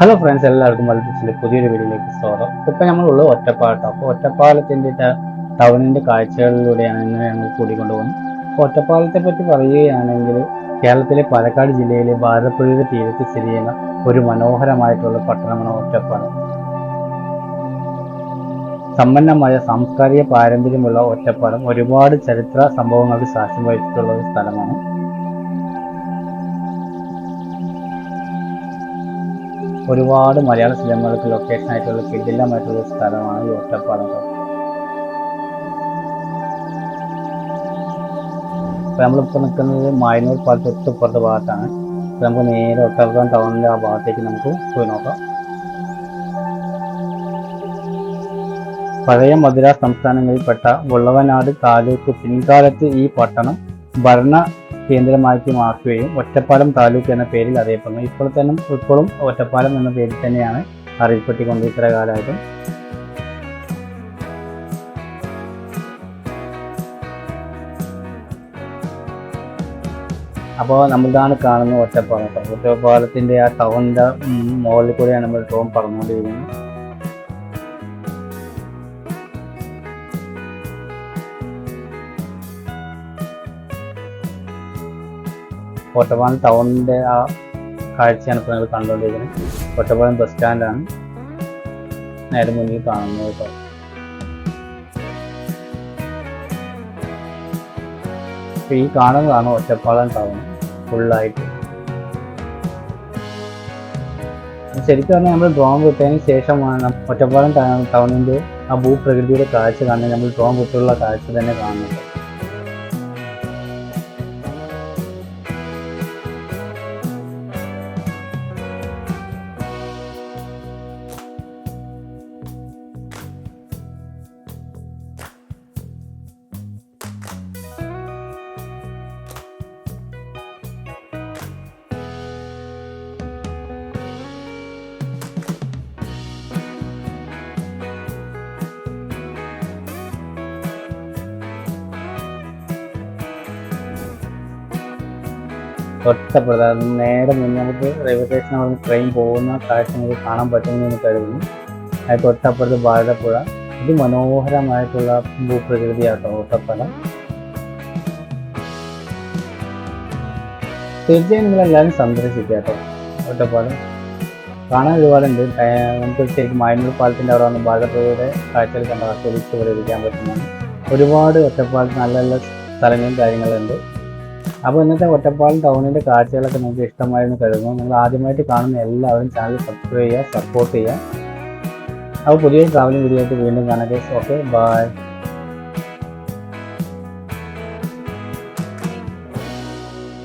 Hello friends എല്ലാവർക്കും മൾട്ടിപ്സിലെ പുതിയൊരു വീഡിയോയിലേക്ക് സ്വാഗതം. ഇപ്പം നമ്മളുള്ളത് ഒറ്റപ്പാലത്ത്. അപ്പോൾ ഒറ്റപ്പാലത്തിന്റെ ടൗണിന്റെ കാഴ്ചകളിലൂടെയാണ് ഇന്ന് ഞങ്ങൾ കൂടിക്കൊണ്ടുപോകുന്നത്. ഒറ്റപ്പാലത്തെ പറ്റി പറയുകയാണെങ്കിൽ കേരളത്തിലെ പാലക്കാട് ജില്ലയിലെ ഭാരതപ്പുഴയുടെ തീരത്ത് സ്ഥിതി ചെയ്യുന്ന ഒരു മനോഹരമായിട്ടുള്ള പട്ടണമാണ് ഒറ്റപ്പാലം. സമ്പന്നമായ സാംസ്കാരിക പാരമ്പര്യമുള്ള ഒറ്റപ്പാലം ഒരുപാട് ചരിത്ര സംഭവങ്ങൾക്ക് സാക്ഷ്യം വഹിച്ചിട്ടുള്ള ഒരു സ്ഥലമാണ്. ഒരുപാട് മലയാള സിനിമകൾക്ക് ലൊക്കേഷൻ ആയിട്ടുള്ള കിടിലമായിട്ടുള്ള സ്ഥലമാണ് ഈ ഒറ്റപ്പാലം ഇപ്പം നമ്മളിപ്പോൾ നിൽക്കുന്നത് മായനൂർ പാലത്ത് ഒറ്റപ്പുറത്തെ ഭാഗത്താണ്. അപ്പോൾ നമുക്ക് നേരെ ഒറ്റപ്പുറം ടൗണിന്റെ ആ ഭാഗത്തേക്ക് നമുക്ക് പോയി നോക്കാം. പഴയ മധുര സംസ്ഥാനങ്ങളിൽപ്പെട്ട ഉള്ളവനാട് താലൂക്ക് പിൻകാലത്ത് ഈ പട്ടണം ഭരണ കേന്ദ്രമാക്കി മാറ്റുകയും ഒറ്റപ്പാലം താലൂക്ക് എന്ന പേരിൽ അറിയപ്പെടുന്നു ഇപ്പോൾ തന്നെ ഇപ്പോഴും ഒറ്റപ്പാലം എന്ന പേരിൽ തന്നെയാണ് അറിയപ്പെട്ടിക്കൊണ്ട് ഇത്ര കാലമായിട്ടും. അപ്പോൾ നമ്മളിതാണ് കാണുന്ന ഒറ്റപ്പാലം. ഒറ്റപ്പാലത്തിന്റെ ആ ടൗണിന്റെ മുകളിൽ കൂടെയാണ് നമ്മൾ ടൗൺ പറഞ്ഞുകൊണ്ടിരിക്കുന്നത്. ഒറ്റപ്പാലം ടൗണിന്റെ ആ കാഴ്ചയാണ് ഇപ്പോൾ നിങ്ങൾ കണ്ടുകൊണ്ടിരിക്കുന്നത്. ഒറ്റപ്പാലം ബസ് സ്റ്റാൻഡാണ് നേരെ മുന്നിൽ കാണുന്നത് കേട്ടോ. ഈ കാണുന്നതാണ് ഒറ്റപ്പാലം ടൗൺ ഫുള്ളായിട്ട് ശരിക്കും പറഞ്ഞാൽ നമ്മൾ ഡ്രോൺ വിട്ടതിന് ശേഷമാണ് ഒറ്റപ്പാലം ടൗണിന്റെ ആ ഭൂപ്രകൃതിയുടെ കാഴ്ച കാണുന്നത്. നമ്മൾ ഡ്രോൺ വിട്ടുള്ള കാഴ്ച തന്നെ കാണുന്നുണ്ട് തൊട്ടപ്പുറത്ത് അത് നേരെ മുന്നേ നമുക്ക് റെയിൽവേ സ്റ്റേഷൻ അവിടെ ട്രെയിൻ പോകുന്ന കാഴ്ച നമുക്ക് കാണാൻ പറ്റുമെന്ന് കരുതുന്നു. അത് തൊട്ടപ്പുറത്ത് ഭാരതപ്പുഴ ഇത് മനോഹരമായിട്ടുള്ള ഭൂപ്രകൃതിയാട്ടോ ഒറ്റപ്പാലം തീർച്ചയായും നിങ്ങൾ എല്ലാവരും സന്ദർശിക്കുക കേട്ടോ ഒറ്റപ്പാലം കാണാൻ ഒരുപാടുണ്ട് നമുക്ക് ശരിക്കും മായനൂർ പാലത്തിന്റെ അവിടെ വന്ന് ഭാരതപ്പുഴയുടെ കാഴ്ചകൾ കണ്ട് ആസ്വദിച്ച് ഇവിടെ ഇരിക്കാൻ പറ്റുന്നതാണ്. ഒരുപാട് ഒറ്റപ്പാലത്ത് നല്ല നല്ല സ്ഥലങ്ങളും കാര്യങ്ങളുണ്ട്. അപ്പോൾ ഇന്നത്തെ ഒറ്റപ്പാലം ടൗണിന്റെ കാഴ്ചകളൊക്കെ നിങ്ങൾക്ക് ഇഷ്ടമായിരുന്നു കരുതുന്നു. നിങ്ങൾ ആദ്യമായിട്ട് കാണുന്ന എല്ലാവരും ചാനൽ സബ്സ്ക്രൈബ് ചെയ്യുക സപ്പോർട്ട് ചെയ്യുക. അപ്പോൾ പുതിയ ട്രാവലിംഗ് വീഡിയോ ആയിട്ട് വീണ്ടും കാണാം ഓക്കെ ബൈ